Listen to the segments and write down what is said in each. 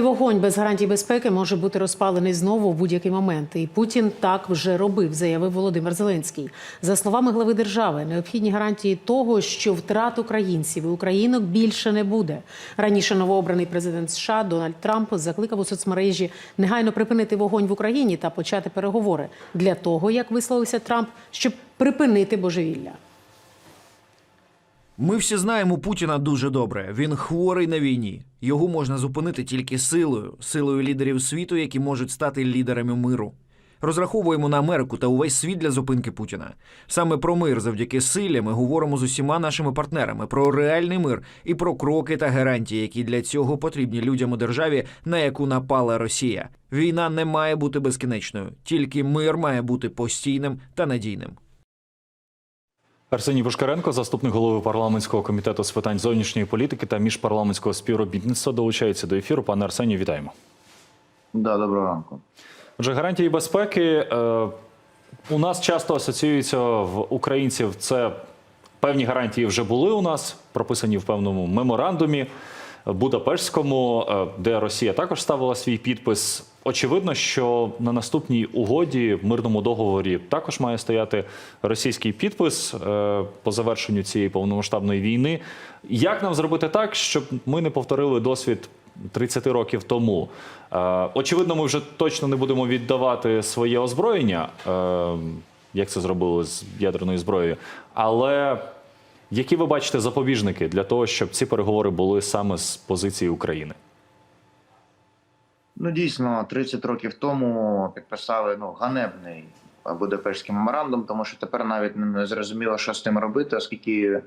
Ядерний вогонь без гарантій безпеки може бути розпалений знову в будь-який момент. І Путін так вже робив, заявив Володимир Зеленський. За словами глави держави, необхідні гарантії того, що втрат українців і українок більше не буде. Раніше новообраний президент США Дональд Трамп закликав у соцмережі негайно припинити вогонь в Україні та почати переговори для того, як висловився Трамп, щоб припинити божевілля. Ми всі знаємо Путіна дуже добре. Він хворий на війні. Його можна зупинити тільки силою, силою лідерів світу, які можуть стати лідерами миру. Розраховуємо на Америку та увесь світ для зупинки Путіна. Саме про мир завдяки силі ми говоримо з усіма нашими партнерами про реальний мир і про кроки та гарантії, які для цього потрібні людям у державі, на яку напала Росія. Війна не має бути безкінечною, тільки мир має бути постійним та надійним. Арсеній Пушкаренко, заступник голови парламентського комітету з питань зовнішньої політики та міжпарламентського співробітництва, долучається до ефіру. Пане Арсенію, вітаємо. Да, доброго ранку. Отже, гарантії безпеки е, у нас часто асоціюються в українців. Це певні гарантії вже були у нас, прописані в певному меморандумі Будапештському, е, де Росія також ставила свій підпис. Очевидно, що на наступній угоді, мирному договорі, також має стояти російський підпис е, по завершенню цієї повномасштабної війни. Як нам зробити так, щоб ми не повторили досвід 30 років тому? Е, Очевидно, ми вже точно не будемо віддавати своє озброєння, як це зробили з ядерною зброєю. Але які ви бачите запобіжники для того, щоб ці переговори були саме з позиції України? Ну дійсно, 30 років тому підписали ну ганебний Будапештський меморандум, тому що тепер навіть не зрозуміло, що з тим робити, оскільки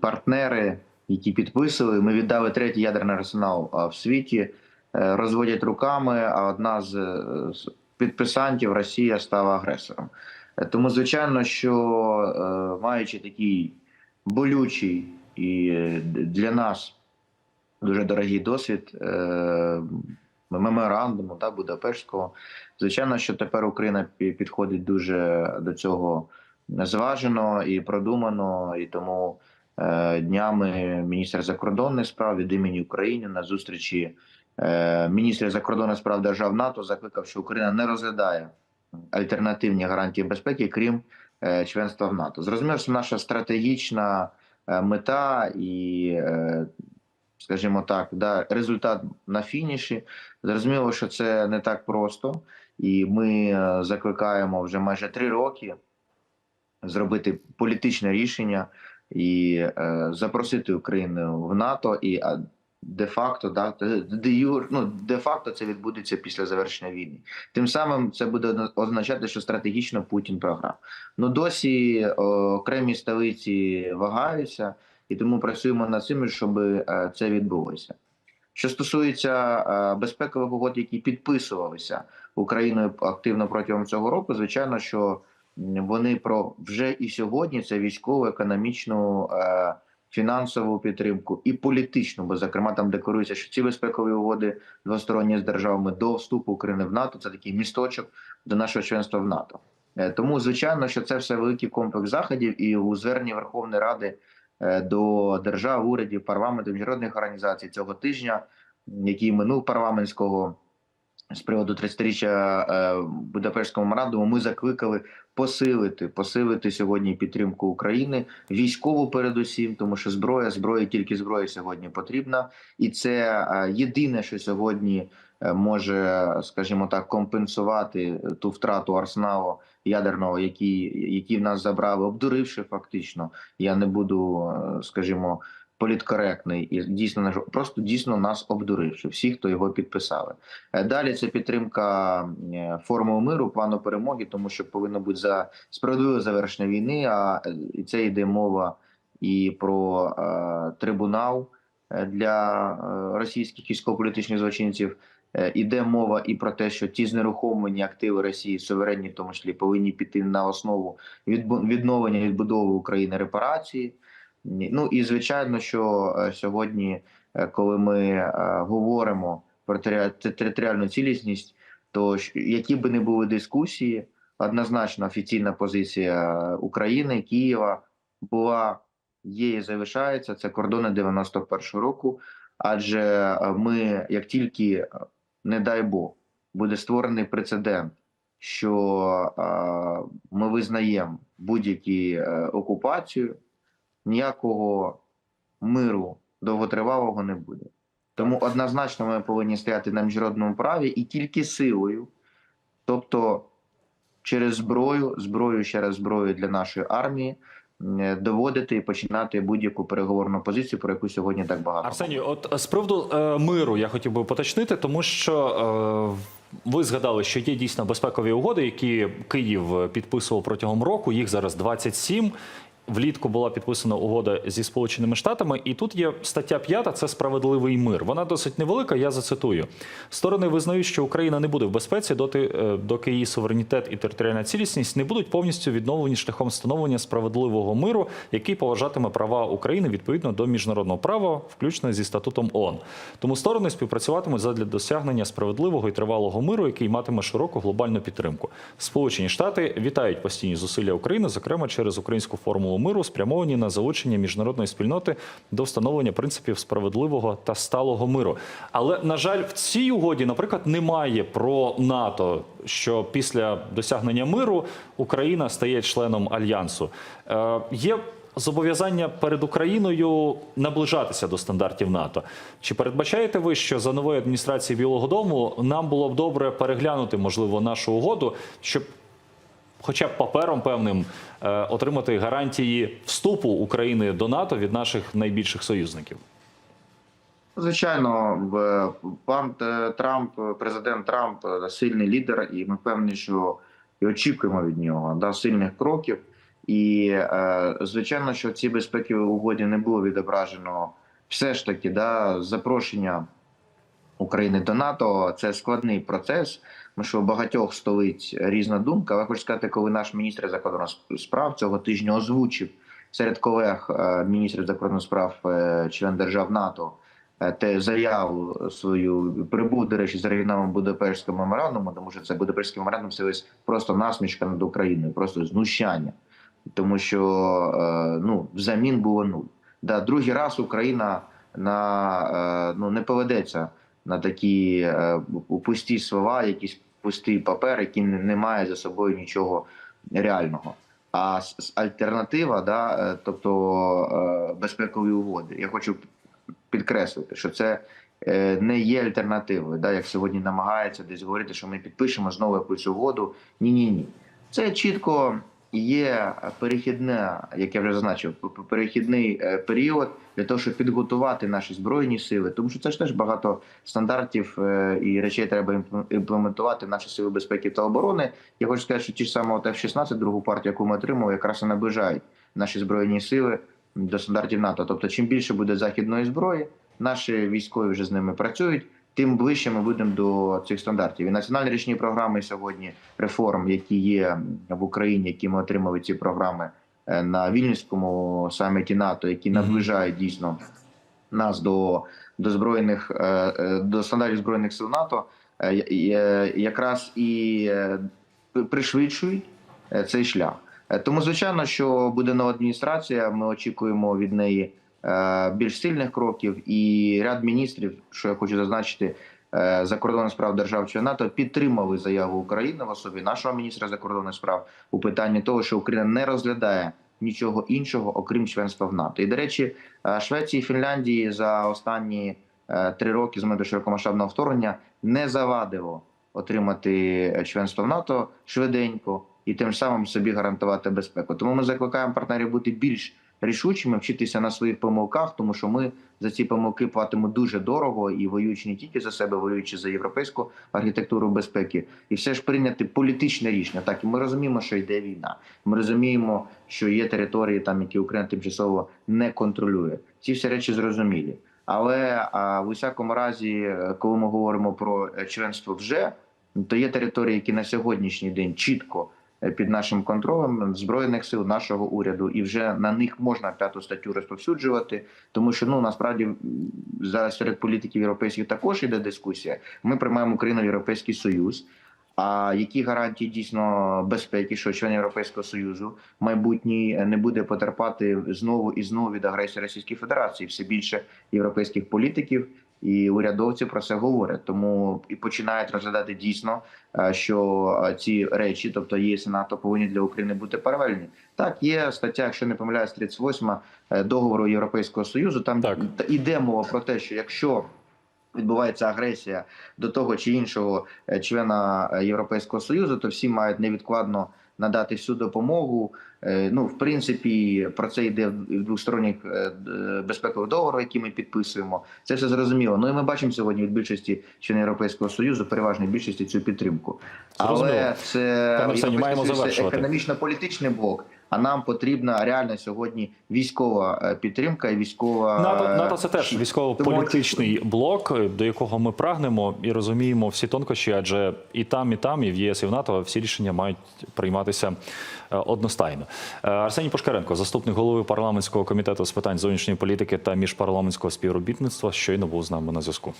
партнери, які підписували, ми віддали третій ядерний арсенал в світі, е, розводять руками. А одна з, е, підписантів Росія стала агресором. Е, Тому, звичайно, що маючи такий болючий і е, для нас дуже дорогий досвід е, меморандуму та Будапештського. Звичайно, що тепер Україна підходить дуже до цього зважено і продумано, і тому е, днями міністр закордонних справ від імені України на зустрічі міністрів закордонних справ держав НАТО закликав, що Україна не розглядає альтернативні гарантії безпеки, крім членства в НАТО. Зрозуміло, що наша стратегічна е, мета і е, скажімо так, да, результат на фініші. Зрозуміло, що це не так просто, і ми е, закликаємо вже майже три роки зробити політичне рішення і е, запросити Україну в НАТО і де-факто, да, де юр, ну, де-факто це відбудеться після завершення війни. Тим самим це буде означати, що стратегічно Путін програв. Ну досі окремі столиці вагаються і тому працюємо над цим, щоб е, це відбулося. Що стосується е, безпекових угод, які підписувалися Україною активно протягом цього року, звичайно, що вони про вже і сьогодні це військову, економічну, е, фінансову підтримку і політичну, бо зокрема там декларується, що ці безпекові угоди двосторонні з державами до вступу України в НАТО це такий місточок до нашого членства в НАТО. Е, Тому, звичайно, що це все великий комплекс заходів, і у зверненні Верховної Ради е, до держав, урядів, парламентів, міжнародних організацій цього тижня, який минув парламентського з приводу 30-річчя е, Будапештського меморандуму, ми закликали посилити, посилити сьогодні підтримку України, військову передусім, тому що зброя, зброя, тільки зброя сьогодні потрібна, і це е, єдине, що сьогодні е, може, скажімо так, компенсувати ту втрату арсеналу ядерного, який, який в нас забрали, обдуривши фактично. Я не буду, скажімо, політкоректний і дійсно жо- просто дійсно нас обдуривши, всі, хто його підписали. Е, Далі це підтримка е, формули миру, плану перемоги, тому що повинно бути за справедливе завершення війни. А е, це йде мова і про е, трибунал для російських військово-політичних злочинців. Іде мова і про те, що ті знерухомлені активи Росії, суверенні, в тому числі, повинні піти на основу відновлення відбудови України репарації. Ну і звичайно, що е, сьогодні, е, коли ми е, говоримо про територіальну цілісність, то які би не були дискусії, однозначно офіційна позиція України, Києва була, є і залишається. Це кордони 91-го року. Адже ми, як тільки, не дай Бог, буде створений прецедент, що ми визнаємо будь-які окупацію, ніякого миру довготривалого не буде. Тому однозначно ми повинні стояти на міжнародному праві і тільки силою, тобто через зброю, зброю ще раз зброю для нашої армії, е, доводити і починати будь-яку переговорну позицію, про яку сьогодні так багато. Арсеній, от з приводу е, миру я хотів би поточнити, тому що е, ви згадали, що є дійсно безпекові угоди, які Київ підписував протягом року. Їх зараз 27. Влітку була підписана угода зі Сполученими Штатами, і тут є стаття 5, це справедливий мир. Вона досить невелика. Я зацитую: сторони визнають, що Україна не буде в безпеці, доти, е, доки її суверенітет і територіальна цілісність не будуть повністю відновлені шляхом встановлення справедливого миру, який поважатиме права України відповідно до міжнародного права, включно зі статутом ООН. Тому сторони співпрацюватимуть задля досягнення справедливого і тривалого миру, який матиме широку глобальну підтримку. Сполучені Штати вітають постійні зусилля України, зокрема через українську формулу миру, спрямовані на залучення міжнародної спільноти до встановлення принципів справедливого та сталого миру. Але на жаль, в цій угоді, наприклад, немає про НАТО, що після досягнення миру Україна стає членом альянсу. Е, є зобов'язання перед Україною наближатися до стандартів НАТО. Чи передбачаєте ви, що за новою адміністрацією Білого Дому нам було б добре переглянути, можливо, нашу угоду, щоб хоча б папером певним е, отримати гарантії вступу України до НАТО від наших найбільших союзників? Звичайно, пан е, Трамп, президент Трамп е, сильний лідер, і ми впевнені, що і очікуємо від нього да, сильних кроків. І звичайно, що в цій безпековій угоді не було відображено все ж таки да, запрошення України до НАТО. Це складний процес. Тому що у багатьох столиць різна думка. Але хочу сказати, коли наш міністр закордонних справ цього тижня озвучив серед колег е, міністрів закордонних справ е, член держав НАТО е, те заяву свою прибув, до речі, з оригіналом Будапештського меморандуму, тому що це Будапештський меморандум це ось просто насмішка над Україною, просто знущання, тому що ну взамін було нуль. Да, другий раз Україна на ну не поведеться на такі пусті слова, якісь пустий папер, який не, має за собою нічого реального. А альтернатива, да, е, тобто е, безпекові угоди. Я хочу підкреслити, що це е, не є альтернативою. Да, як сьогодні намагається десь говорити, що ми підпишемо знову якусь угоду. Ні, ні, ні. Це чітко є перехідне, як я вже зазначив, перехідний е, період для того, щоб підготувати наші збройні сили, тому що це ж теж багато стандартів е, і речей треба імпл- імплементувати в наші сили безпеки та оборони. Я хочу сказати, що ті ж саме от F-16, другу партію, яку ми отримали, якраз і наближають наші збройні сили до стандартів НАТО. Тобто, чим більше буде західної зброї, наші військові вже з ними працюють. Тим ближче ми будемо до цих стандартів. І національні річні програми сьогодні реформ, які є в Україні, які ми отримали ці програми е, на Вільнюському саміті НАТО, які наближають дійсно нас до, до збройних е, е, до стандартів збройних сил НАТО, якраз і пришвидшують цей шлях. Тому, звичайно, що буде нова адміністрація. Ми очікуємо від неї більш сильних кроків, і ряд міністрів, що я хочу зазначити, е, закордонних справ держав чи НАТО підтримали заяву України в особі нашого міністра закордонних справ у питанні того, що Україна не розглядає нічого іншого, окрім членства в НАТО. І до речі, е, Швеції і Фінляндії за останні е, три роки з моменту широкомасштабного вторгнення не завадило отримати членство в НАТО швиденько і тим самим собі гарантувати безпеку. Тому ми закликаємо партнерів бути більш рішучими, вчитися на своїх помилках, тому що ми за ці помилки платимо дуже дорого і воюючи не тільки за себе, воюючи за європейську архітектуру безпеки, і все ж прийняти політичне рішення. Так і ми розуміємо, що йде війна. Ми розуміємо, що є території, там які Україна тимчасово не контролює. Ці всі речі зрозумілі. Але а, в усякому разі, е, коли ми говоримо про е, членство вже, то є території, які на сьогоднішній день чітко під нашим контролем збройних сил нашого уряду, і вже на них можна п'яту статтю розповсюджувати, тому що ну насправді зараз серед політиків європейських також іде дискусія. Ми приймаємо Україну в Європейський Союз. А які гарантії дійсно безпеки, що член Європейського союзу майбутній не буде потерпати знову і знову від агресії Російської Федерації? Все більше європейських політиків і урядовці про це говорять. Тому і починають розглядати дійсно, е, що е, ці речі, тобто ЄС і НАТО, повинні для України бути паралельні. Так, є стаття, якщо не помиляюсь, 38 е, договору Європейського союзу. Там Так. іде мова про те, що якщо відбувається агресія до того чи іншого е, члена е, Європейського союзу, то всі мають невідкладно надати всю допомогу. Е, Ну, в принципі, про це йде в двосторонніх е, безпекових договорах, які ми підписуємо. Це все зрозуміло. Ну і ми бачимо сьогодні від більшості членів Європейського союзу, переважної більшості цю підтримку. Зрозуміло. Але це це економічно-політичний блок. А нам потрібна реально сьогодні військова е, підтримка і військова НАТО, е, НАТО це теж військово-політичний блок, до якого ми прагнемо і розуміємо всі тонкощі, адже і там, і там, і в ЄС, і в НАТО всі рішення мають прийматися е, одностайно. Е, Арсеній Пушкаренко, заступник голови парламентського комітету з питань зовнішньої політики та міжпарламентського співробітництва, щойно був з нами на зв'язку.